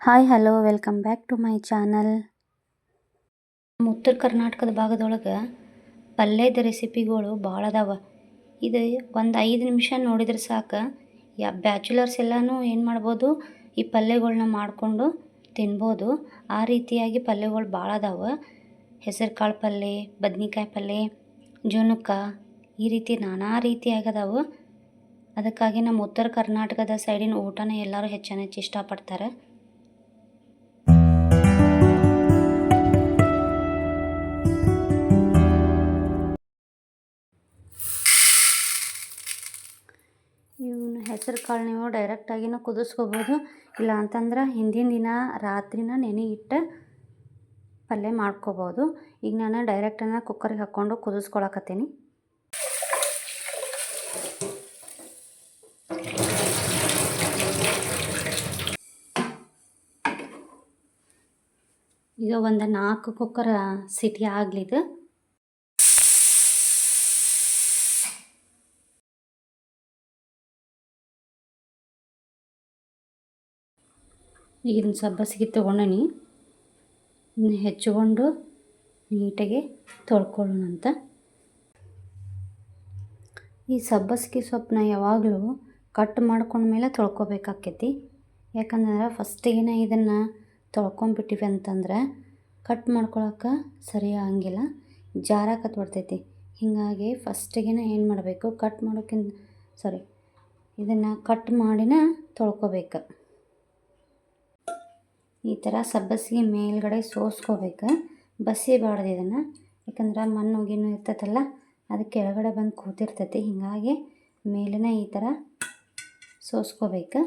Hi, hello, welcome back to my channel. ನಮ್ಮ ಉತ್ತರ ಕರ್ನಾಟಕದ ಭಾಗದೊಳಗೆ ಪಲ್ಯದ ರೆಸಿಪಿಗಳು ಭಾಳ ಅದಾವ. ಇದು ಒಂದು ಐದು ನಿಮಿಷ ನೋಡಿದ್ರೆ ಸಾಕು. ಯಾ ಬ್ಯಾಚುಲರ್ಸ್ ಎಲ್ಲನೂ ಏನು ಮಾಡ್ಬೋದು, ಈ ಪಲ್ಯಗಳನ್ನ ಮಾಡಿಕೊಂಡು ತಿನ್ಬೋದು. ಆ ರೀತಿಯಾಗಿ ಪಲ್ಯಗಳು ಭಾಳ ಅದಾವ. ಹೆಸರು ಕಾಳು ಪಲ್ಯ, ಬದ್ನಿಕಾಯಿ ಪಲ್ಯ, ಜುನುಕ, ಈ ರೀತಿ ನಾನಾ ರೀತಿಯಾಗಿ ಅದಾವು. ಅದಕ್ಕಾಗಿ ನಮ್ಮ ಉತ್ತರ ಕರ್ನಾಟಕದ ಸೈಡಿನ ಊಟನ ಎಲ್ಲರೂ ಹೆಚ್ಚಾನ ಹೆಚ್ಚು ಇಷ್ಟಪಡ್ತಾರೆ. ಹೆಸರು ಕಾಳು ನೀವು ಡೈರೆಕ್ಟಾಗಿನೂ ಕುದಿಸ್ಕೋಬೋದು. ಇಲ್ಲ ಅಂತಂದ್ರೆ ಹಿಂದಿನ ದಿನ ರಾತ್ರಿನ ನೆನೆ ಇಟ್ಟು ಪಲ್ಯ ಮಾಡ್ಕೋಬೋದು. ಈಗ ನಾನು ಡೈರೆಕ್ಟನ್ನು ಕುಕ್ಕರ್ಗೆ ಹಾಕ್ಕೊಂಡು ಕುದಿಸ್ಕೊಳಕತ್ತೀನಿ. ಈಗ ಒಂದು ನಾಲ್ಕು ಕುಕ್ಕರ್ ಸಿಟಿ ಆಗ್ಲಿದು. ಇದನ್ನ ಸಬ್ಬಸಿಗೆ ಇನ್ನು ಹೆಚ್ಚಿಕೊಂಡು ನೀಟಾಗಿ ತೊಳ್ಕೊಳ್ಳೋಣ ಅಂತ ಈ ಸಬ್ಬಸಿಗೆ ಸೊಪ್ಪನ್ನ ಯಾವಾಗಲೂ ಕಟ್ ಮಾಡ್ಕೊಂಡ್ಮೇಲೆ ತೊಳ್ಕೊಬೇಕಾಕೈತಿ. ಯಾಕಂದ್ರೆ ಫಸ್ಟಿಗೆ ಇದನ್ನು ತೊಳ್ಕೊಂಬಿಟ್ಟಿವಿ ಅಂತಂದ್ರೆ ಕಟ್ ಮಾಡ್ಕೊಳಕ್ಕೆ ಸರಿ ಆಗಂಗಿಲ್ಲ ಜಾರಕತ್ ಬರ್ತೈತಿ. ಹೀಗಾಗಿ ಫಸ್ಟಿಗೆ ಏನು ಮಾಡಬೇಕು, ಕಟ್ ಮಾಡೋಕ್ಕಿಂತ ಸಾರಿ ಇದನ್ನು ಕಟ್ ಮಾಡಿನ ತೊಳ್ಕೊಬೇಕು. ಈ ಥರ ಸಬ್ಬಸಿಗೆ ಮೇಲ್ಗಡೆ ಸೋಸ್ಕೋಬೇಕು. ಬಸಿಬಾರ್ದು ಇದನ್ನು. ಯಾಕಂದ್ರೆ ಮಣ್ಣು ಗಿಣ್ಣು ಇರ್ತೈತಲ್ಲ, ಅದು ಕೆಳಗಡೆ ಬಂದು ಕೂತಿರ್ತೈತಿ. ಹೀಗಾಗಿ ಮೇಲಿನ ಈ ಥರ ಸೋಸ್ಕೋಬೇಕು.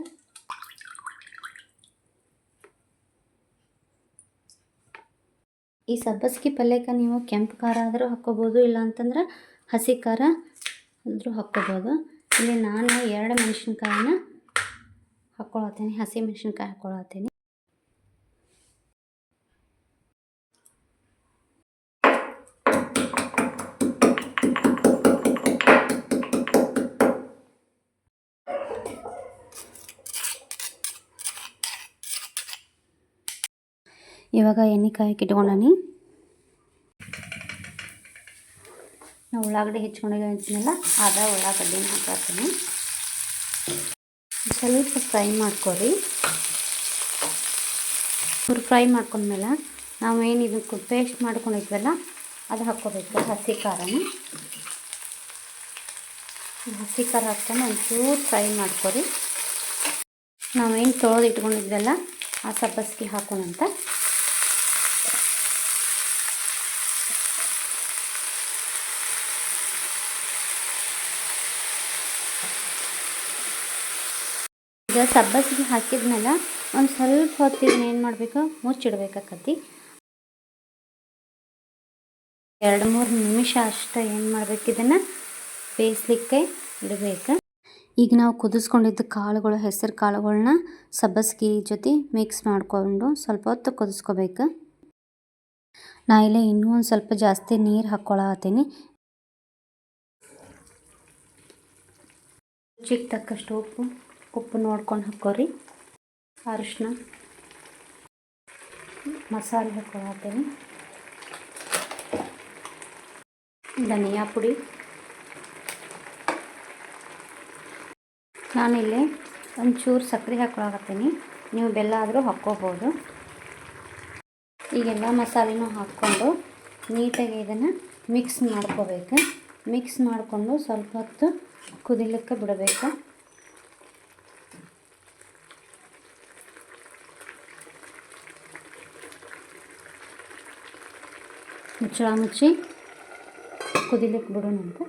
ಈ ಸಬ್ಬಸಿಗೆ ಪಲ್ಯಕ್ಕೆ ನೀವು ಕೆಂಪು ಖಾರ ಆದರೂ ಹಾಕ್ಕೋಬೋದು, ಇಲ್ಲ ಅಂತಂದ್ರೆ ಹಸಿ ಖಾರ ಆದರೂ ಹಾಕ್ಕೋಬೋದು. ಇಲ್ಲಿ ನಾನು ಎರಡು ಮೆಣಸಿನ್ಕಾಯಿನ ಹಾಕ್ಕೊಳತ್ತೀನಿ, ಹಸಿ ಮೆಣಸಿನ್ಕಾಯಿ ಹಾಕ್ಕೊಳತ್ತೀನಿ. ಇವಾಗ ಎಣ್ಣೆ ಕಾಯಕ್ಕೆ ಇಟ್ಕೊಂಡನಿ. ನಾವು ಉಳ್ಳಾಗಡ್ಡೆ ಹೆಚ್ಕೊಂಡಿಲ್ಲ ಅಂತೀನಲ್ಲ ಅದ ಉಳ್ಳಾಗಡ್ಡಿನ ಹಾಕ್ತೀನಿ. ಸ್ವಲ್ಪ ಫ್ರೈ ಮಾಡ್ಕೊರಿ. ಇವ್ರು ಫ್ರೈ ಮಾಡ್ಕೊಂಡ್ಮೇಲೆ ನಾವು ಏನು ಇದಕ್ಕೆ ಪೇಸ್ಟ್ ಮಾಡ್ಕೊಂಡಿದ್ವಲ್ಲ ಅದು ಹಾಕ್ಕೋಬೇಕು, ಹಸಿ ಖಾರನ. ಹಸಿ ಖಾರ ಹಾಕ್ಕೊಂಡು ಒಂಚೂರು ಫ್ರೈ ಮಾಡ್ಕೊರಿ. ನಾವೇನು ತೊಳೆದು ಇಟ್ಕೊಂಡಿದ್ವಲ್ಲ, ಆ ಸಬ್ಬಸ್ಗೆ ಹಾಕೋಣಂತ. ಈಗ ಸಬ್ಬಸಿಗೆ ಹಾಕಿದ್ಮೇಲೆ ಒಂದು ಸ್ವಲ್ಪ ಹೊತ್ತು ಇದನ್ನ ಏನು ಮಾಡಬೇಕು? ಮುಚ್ಚಿಡ್ಬೇಕಾಕತಿ. ಎರಡು, ಮೂರು ನಿಮಿಷ ಅಷ್ಟು ಏನು ಮಾಡ್ಬೇಕು ಇದನ್ನು? ಬೇಯಿಸ್ಲಿಕ್ಕೆ ಇಡಬೇಕು. ಈಗ ನಾವು ಕುದಿಸ್ಕೊಂಡಿದ್ದ ಕಾಳುಗಳು, ಹೆಸರು ಕಾಳುಗಳನ್ನ ಸಬ್ಬಸಿಗೆ ಜೊತೆ ಮಿಕ್ಸ್ ಮಾಡಿಕೊಂಡು ಸ್ವಲ್ಪ ಹೊತ್ತು ಕುದಿಸ್ಕೋಬೇಕು. ನಾ ಇಲ್ಲೇ ಇನ್ನೂ ಒಂದು ಸ್ವಲ್ಪ ಜಾಸ್ತಿ ನೀರು ಹಾಕ್ಕೊಳತ್ತೀನಿ ರುಚಿಗೆ ತಕ್ಕಷ್ಟು ಉಪ್ಪು ಉಪ್ಪು ನೋಡ್ಕೊಂಡು ಹಾಕೋರಿ ಅರಿಶಿನ ಮಸಾಲೆ ಹಾಕೊಳತ್ತೀನಿ ಧನಿಯಾ ಪುಡಿ. ನಾನಿಲ್ಲಿ ಒಂಚೂರು ಸಕ್ಕರೆ ಹಾಕೊಳಕತ್ತೀನಿ ನೀವು ಬೆಲ್ಲ ಆದರೂ ಹಾಕ್ಕೋಬೋದು. ಈಗೆಲ್ಲ ಮಸಾಲೆನೂ ಹಾಕ್ಕೊಂಡು ನೀಟಾಗಿ ಇದನ್ನು ಮಿಕ್ಸ್ ಮಾಡ್ಕೋಬೇಕು. ಮಿಕ್ಸ್ ಮಾಡಿಕೊಂಡು ಸ್ವಲ್ಪ ಹೊತ್ತು ಕುದಿಲಿಕ್ಕೆ ಬಿಡಬೇಕು. ಮುಚ್ಚಳ ಮುಚ್ಚಿ ಕುದಿಲಿಕ್ಕೆ ಬಿಡೋಣ ಅಂತ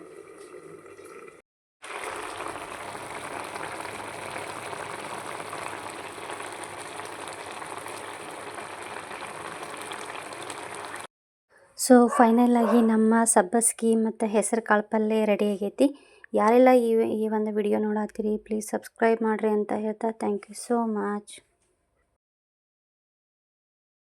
ಸೊ ಫೈನಲ್ ಆಗಿ ನಮ್ಮ ಸಬ್ಬಸ್ಗಿ ಮತ್ತು ಹೆಸರು ಕಾಳು ಪಲ್ಯ ರೆಡಿ ಆಗೈತಿ. ಯಾರೆಲ್ಲ ಈ ಈ ಒಂದು ವಿಡಿಯೋ ನೋಡತ್ತೀರಿ ಪ್ಲೀಸ್ ಸಬ್ಸ್ಕ್ರೈಬ್ ಮಾಡಿರಿ ಅಂತ ಹೇಳ್ತಾ ಥ್ಯಾಂಕ್ ಯು ಸೋ ಮಚ್